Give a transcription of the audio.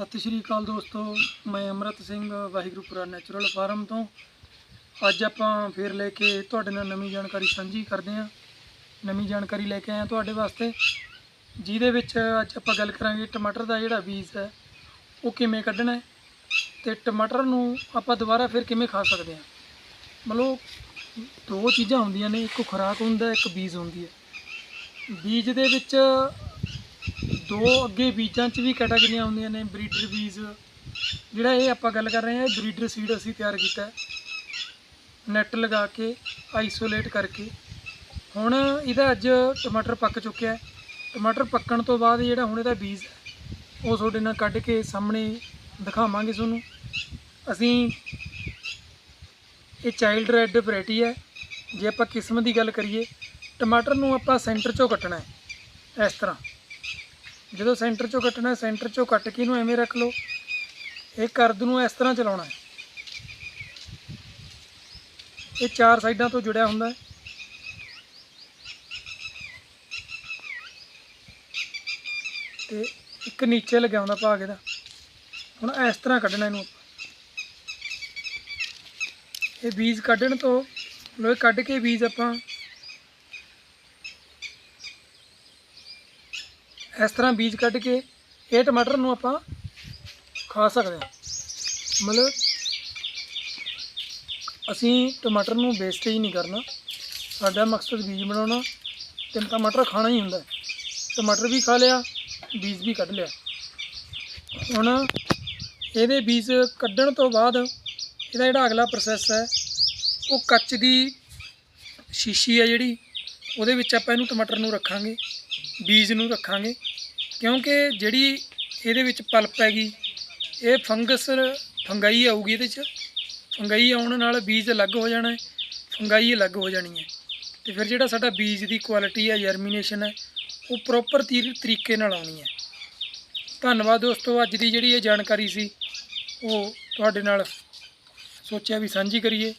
ਸਤਿ ਸ਼੍ਰੀ ਅਕਾਲ ਦੋਸਤੋ, ਮੈਂ ਅਮਰਤ ਸਿੰਘ ਵਾਹਿਗੁਰੂਪੁਰਾ ਨੈਚੁਰਲ ਫਾਰਮ ਤੋਂ। ਅੱਜ ਆਪਾਂ ਫੇਰ ਲੈ ਕੇ ਤੁਹਾਡੇ ਨਾਲ ਨਵੀਂ ਜਾਣਕਾਰੀ ਸਾਂਝੀ ਕਰਦੇ ਹਾਂ। ਨਵੀਂ ਜਾਣਕਾਰੀ ਲੈ ਕੇ ਆਏ ਹਾਂ ਤੁਹਾਡੇ ਵਾਸਤੇ, ਜਿਹਦੇ ਵਿੱਚ ਅੱਜ ਆਪਾਂ ਗੱਲ ਕਰਾਂਗੇ ਟਮਾਟਰ ਦਾ ਜਿਹੜਾ ਬੀਜ ਹੈ, ਉਹ ਕਿਵੇਂ ਕੱਢਣਾ ਹੈ ਤੇ ਟਮਾਟਰ ਨੂੰ ਆਪਾਂ ਦੁਬਾਰਾ ਫਿਰ ਕਿਵੇਂ ਖਾ ਸਕਦੇ ਹਾਂ। ਮਤਲਬ ਦੋ ਚੀਜ਼ਾਂ ਹੁੰਦੀਆਂ ਨੇ, ਇੱਕ ਖੁਰਾਕ ਹੁੰਦਾ, ਇੱਕ ਬੀਜ ਹੁੰਦੀ ਹੈ। ਬੀਜ ਦੇ ਵਿੱਚ ਦੋ ਅੱਗੇ ਬੀਜਾਂ 'ਚ ਵੀ ਕੈਟਾਗਰੀਆਂ ਹੁੰਦੀਆਂ ਨੇ ਬਰੀਡਰ ਬੀਜ ਜਿਹੜਾ ਇਹ ਆਪਾਂ ਗੱਲ ਕਰ ਰਹੇ ਹਾਂ, ਇਹ ਬਰੀਡਰ ਸੀਡ ਅਸੀਂ ਤਿਆਰ ਕੀਤਾ ਹੈ। ਨੈਟ ਲਗਾ ਕੇ ਆਈਸੋਲੇਟ ਕਰਕੇ। ਹੁਣ ਇਹਦਾ ਅੱਜ ਟਮਾਟਰ ਪੱਕ ਚੁੱਕਿਆ ਹੈ। ਟਮਾਟਰ ਪੱਕਣ ਤੋਂ ਬਾਅਦ ਜਿਹੜਾ ਹੁਣ ਇਹਦਾ ਬੀਜ ਉਹ ਤੁਹਾਡੇ ਨਾਲ ਕੱਢ ਕੇ ਸਾਹਮਣੇ ਦਿਖਾਵਾਂਗੇ ਤੁਹਾਨੂੰ। ਅਸੀਂ ਇਹ ਚਾਈਲਡ ਰੈੱਡ ਵੈਰਾਈਟੀ ਹੈ। ਜੇ ਆਪਾਂ ਕਿਸਮ ਦੀ ਗੱਲ ਕਰੀਏ, ਟਮਾਟਰ ਨੂੰ ਆਪਾਂ ਸੈਂਟਰ 'ਚੋਂ ਕੱਟਣਾ ਹੈ, ਇਸ ਤਰ੍ਹਾਂ। ਜਦੋਂ ਸੈਂਟਰ 'ਚੋਂ ਕੱਟਣਾ ਸੈਂਟਰ 'ਚੋਂ ਕੱਟ ਕੇ ਇਹਨੂੰ ਐਵੇਂ ਰੱਖ ਲਓ। ਇਹ ਕਰਦ ਨੂੰ ਇਸ ਤਰ੍ਹਾਂ ਚਲਾਉਣਾ ਹੈ। ਇਹ ਚਾਰ ਸਾਈਡਾਂ ਤੋਂ ਜੁੜਿਆ ਹੁੰਦਾ ਹੈ। ਤੇ ਇੱਕ ਨੀਚੇ ਲੱਗਿਆ ਹੁੰਦਾ ਭਾਗ ਇਹਦਾ। ਹੁਣ ਇਸ ਤਰ੍ਹਾਂ ਕੱਢਣਾ ਇਹਨੂੰ ਆਪਾਂ। ਇਹ ਬੀਜ ਕੱਢਣ ਤੋਂ ਲੋ ਕੱਢ ਕੇ ਬੀਜ ਆਪਾਂ ਇਸ ਤਰ੍ਹਾਂ ਬੀਜ ਕੱਢ ਕੇ ਇਹ ਟਮਾਟਰ ਨੂੰ ਆਪਾਂ ਖਾ ਸਕਦੇ ਹਾਂ। ਮਤਲਬ ਅਸੀਂ ਟਮਾਟਰ ਨੂੰ ਵੇਸਟ ਹੀ ਨਹੀਂ ਕਰਨਾ। ਸਾਡਾ ਮਕਸਦ ਬੀਜ ਬਣਾਉਣਾ। ਤੇ ਟਮਾਟਰ ਖਾਣਾ ਹੀ ਹੁੰਦਾ। ਟਮਾਟਰ ਵੀ ਖਾ ਲਿਆ, ਬੀਜ ਵੀ ਕੱਢ ਲਿਆ। ਹੁਣ ਇਹਦੇ ਬੀਜ ਕੱਢਣ ਤੋਂ ਬਾਅਦ ਇਹਦਾ ਜਿਹੜਾ ਅਗਲਾ ਪ੍ਰੋਸੈਸ ਹੈ, ਉਹ ਕੱਚ ਦੀ ਸ਼ੀਸ਼ੀ ਹੈ ਜਿਹੜੀ। ਉਹਦੇ ਵਿੱਚ ਆਪਾਂ ਇਹਨੂੰ ਟਮਾਟਰ ਨੂੰ ਰੱਖਾਂਗੇ, ਬੀਜ ਨੂੰ ਰੱਖਾਂਗੇ। ਕਿਉਂਕਿ ਜਿਹੜੀ ਇਹਦੇ ਵਿੱਚ ਪਲਪ ਹੈਗੀ, ਇਹ ਫੰਗਸ ਫੰਗਾਈ ਆਊਗੀ ਇਹਦੇ 'ਚ। ਫੰਗਾਈ ਆਉਣ ਨਾਲ ਬੀਜ ਅਲੱਗ ਹੋ ਜਾਣਾ ਹੈ ਫੰਗਾਈ ਅਲੱਗ ਹੋ ਜਾਣੀ ਹੈ। ਤੇ ਫਿਰ ਜਿਹੜਾ ਸਾਡਾ ਬੀਜ ਦੀ ਕੁਆਲਿਟੀ ਹੈ ਜਰਮੀਨੇਸ਼ਨ ਹੈ, ਉਹ ਪ੍ਰੋਪਰ ਤਰੀਕੇ ਨਾਲ ਆਉਣੀ ਹੈ। ਧੰਨਵਾਦ ਦੋਸਤੋ, ਅੱਜ ਦੀ ਜਿਹੜੀ ਇਹ ਜਾਣਕਾਰੀ ਸੀ, ਉਹ ਤੁਹਾਡੇ ਨਾਲ ਸੋਚਿਆ ਵੀ ਸਾਂਝੀ ਕਰੀਏ।